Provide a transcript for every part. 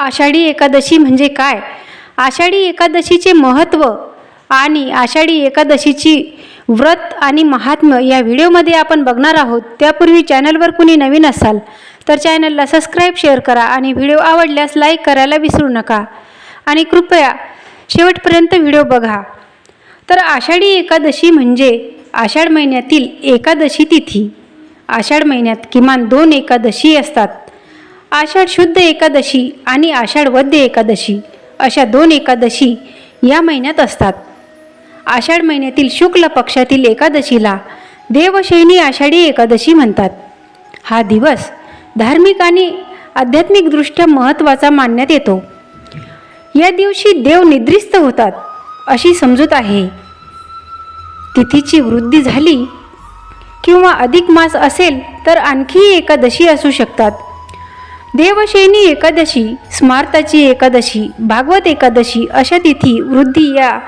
आषाढी एकादशी म्हणजे काय? आषाढी एकादशीचे महत्त्व आणि आषाढी एकादशीची व्रत आणि महात्म्य या व्हिडिओमध्ये आपण बघणार आहोत. त्यापूर्वी चॅनलवर कुणी नवीन असाल तर चॅनलला सबस्क्राईब शेअर करा आणि व्हिडिओ आवडल्यास लाईक करायला विसरू नका. आणि कृपया शेवटपर्यंत व्हिडिओ बघा. तर आषाढी एकादशी म्हणजे आषाढ महिन्यातील एकादशी तिथी. आषाढ महिन्यात किमान दोन एकादशी असतात. आषाढ शुद्ध एकादशी आणि आषाढ वद्य एकादशी अशा दोन एकादशी या महिन्यात असतात. आषाढ महिन्यातील शुक्ल पक्षातील एकादशीला देवशैनी आषाढी एकादशी म्हणतात. हा दिवस धार्मिक आणि आध्यात्मिकदृष्ट्या महत्त्वाचा मानण्यात येतो. या दिवशी देव निद्रिस्त होतात अशी समजूत आहे. तिथीची वृद्धी झाली किंवा अधिक मास असेल तर आणखी एकादशी असू शकतात. देवशैनी एकादशी स्मार्ताची एकादशी भागवत एकादशी अशा तिथी वृद्धी या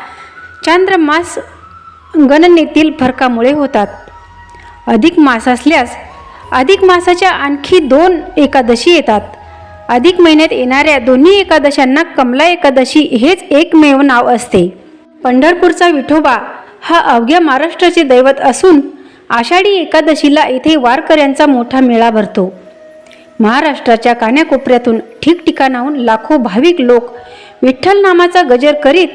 चांद्रमास गणनेतील फरकामुळे होतात. अधिक मास असल्यास अधिक मासाच्या आणखी दोन एकादशी येतात. अधिक महिन्यात येणाऱ्या दोन्ही एकादशांना कमला एकादशी हेच एकमेव नाव असते. पंढरपूरचा विठोबा हा अवघ्या महाराष्ट्राचे दैवत असून आषाढी एकादशीला येथे वारकऱ्यांचा मोठा मेळा भरतो. महाराष्ट्राच्या कान्याकोपऱ्यातून ठिकठिकाणाहून लाखो भाविक लोक विठ्ठल नामाचा गजर करीत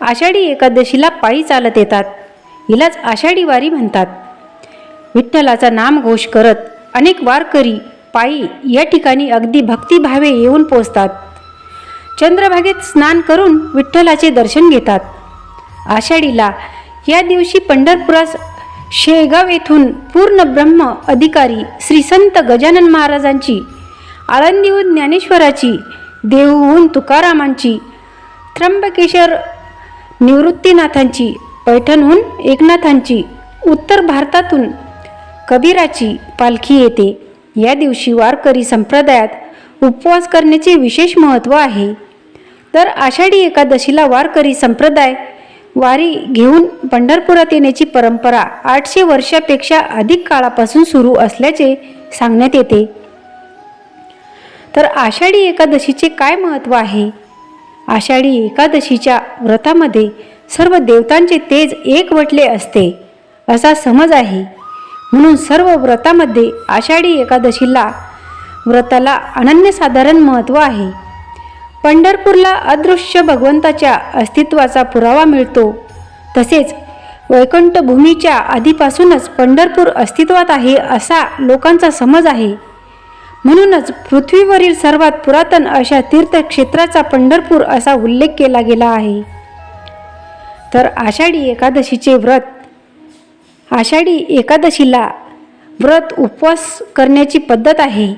आषाढी एकादशीला पायी चालत येतात. हिलाच आषाढी वारी म्हणतात. विठ्ठलाचा नामघोष करत अनेक वारकरी पायी या ठिकाणी अगदी भक्तिभावे येऊन पोचतात चंद्रभागेत स्नान करून विठ्ठलाचे दर्शन घेतात. आषाढीला या दिवशी पंढरपुरास शेगाव येथून पूर्ण ब्रह्म अधिकारी श्री संत गजानन महाराजांची आळंदीहून ज्ञानेश्वराची देहूहून तुकारामांची त्र्यंबकेश्वर निवृत्तीनाथांची पैठणहून एकनाथांची उत्तर भारतातून कबीराची पालखी येते. या दिवशी वारकरी संप्रदायात उपवास करण्याचे विशेष महत्त्व आहे. तर आषाढी एकादशीला वारकरी संप्रदाय वारी घेऊन पंढरपुरात येण्याची परंपरा आठशे वर्षापेक्षा अधिक काळापासून सुरू असल्याचे सांगण्यात येते. तर आषाढी एकादशीचे काय महत्त्व आहे? आषाढी एकादशीच्या व्रतामध्ये सर्व देवतांचे तेज एकवटले असते असा समज आहे. म्हणून सर्व व्रतामध्ये आषाढी एकादशीला व्रताला अनन्यसाधारण महत्त्व आहे. पंढरपूरला अदृश्य भगवंताच्या अस्तित्वाचा पुरावा मिळतो. तसेच वैकुंठभूमीच्या आधीपासूनच पंढरपूर अस्तित्वात आहे असा लोकांचा समज आहे. म्हणूनच पृथ्वीवरील सर्वात पुरातन अशा तीर्थक्षेत्राचा पंढरपूर असा उल्लेख केला गेला आहे. तर आषाढी एकादशीचे व्रत आषाढी एकादशीला व्रत उपवास करण्याची पद्धत आहे.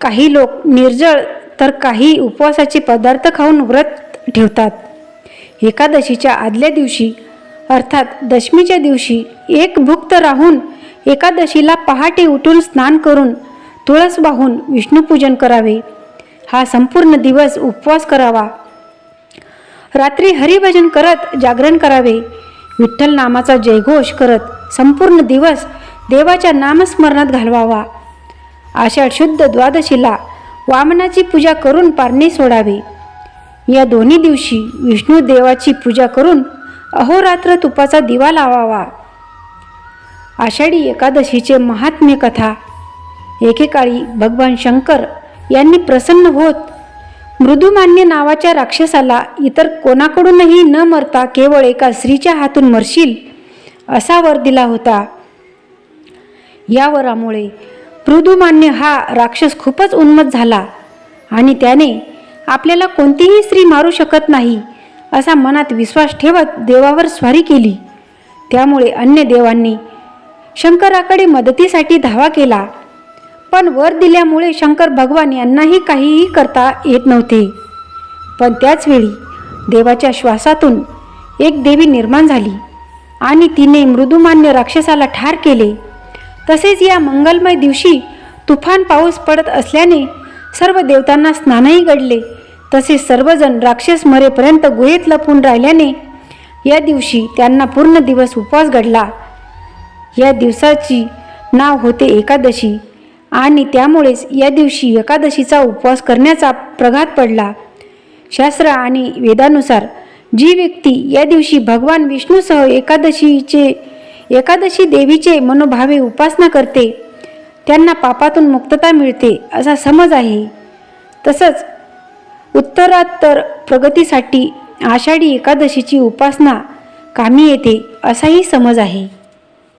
काही लोक निर्जळ तर काही उपवासाचे पदार्थ खाऊन व्रत ठेवतात. एकादशीच्या आदल्या दिवशी अर्थात दशमीच्या दिवशी एक भुक्त राहून एकादशीला पहाटे उठून स्नान करून तुळस वाहून विष्णुपूजन करावे. हा संपूर्ण दिवस उपवास करावा. रात्री हरिभजन करत जागरण करावे. विठ्ठल नामाचा जयघोष करत संपूर्ण दिवस देवाच्या नामस्मरणात घालवावा. आषाढ शुद्ध द्वादशीला वामनाची पूजा करून पारणे सोडावे. या दोन्ही दिवशी विष्णू देवाची पूजा करून अहोरात्र तुपाचा दिवा लावावा. आषाढी एकादशीचे महात्म्य कथा एकेकाळी भगवान शंकर यांनी प्रसन्न होत मृदुमान्य नावाच्या राक्षसाला इतर कोणाकडूनही न मरता केवळ एका स्त्रीच्या हातून मरशील असा वर दिला होता. या वरामुळे मृदुमान्य हा राक्षस खूपच उन्मत झाला आणि त्याने आपल्याला कोणतीही स्त्री मारू शकत नाही असा मनात विश्वास ठेवत देवावर स्वारी केली. त्यामुळे अन्य देवांनी शंकराकडे मदतीसाठी धावा केला पण वर दिल्यामुळे शंकर भगवान यांनाही काहीही करता येत नव्हते. पण त्याचवेळी देवाच्या श्वासातून एक देवी निर्माण झाली आणि तिने मृदुमान्य राक्षसाला ठार केले. तसेच या मंगलमय दिवशी तुफान पाऊस पडत असल्याने सर्व देवतांना स्नानही घडले. तसेच सर्वजण राक्षस मरेपर्यंत गुहेत लपून राहिल्याने या दिवशी त्यांना पूर्ण दिवस उपवास घडला. या दिवसाची नाव होते एकादशी. आणि त्यामुळेच या दिवशी एकादशीचा उपवास करण्याचा प्रघात पडला. शास्त्र आणि वेदानुसार जी व्यक्ती या दिवशी भगवान विष्णूसह एकादशीचे एकादशी देवीचे मनोभावे उपासना करते त्यांना पापातून मुक्तता मिळते असा समज आहे. तसंच उत्तरोत्तर प्रगतीसाठी आषाढी एकादशीची उपासना कामी येते असाही समज आहे.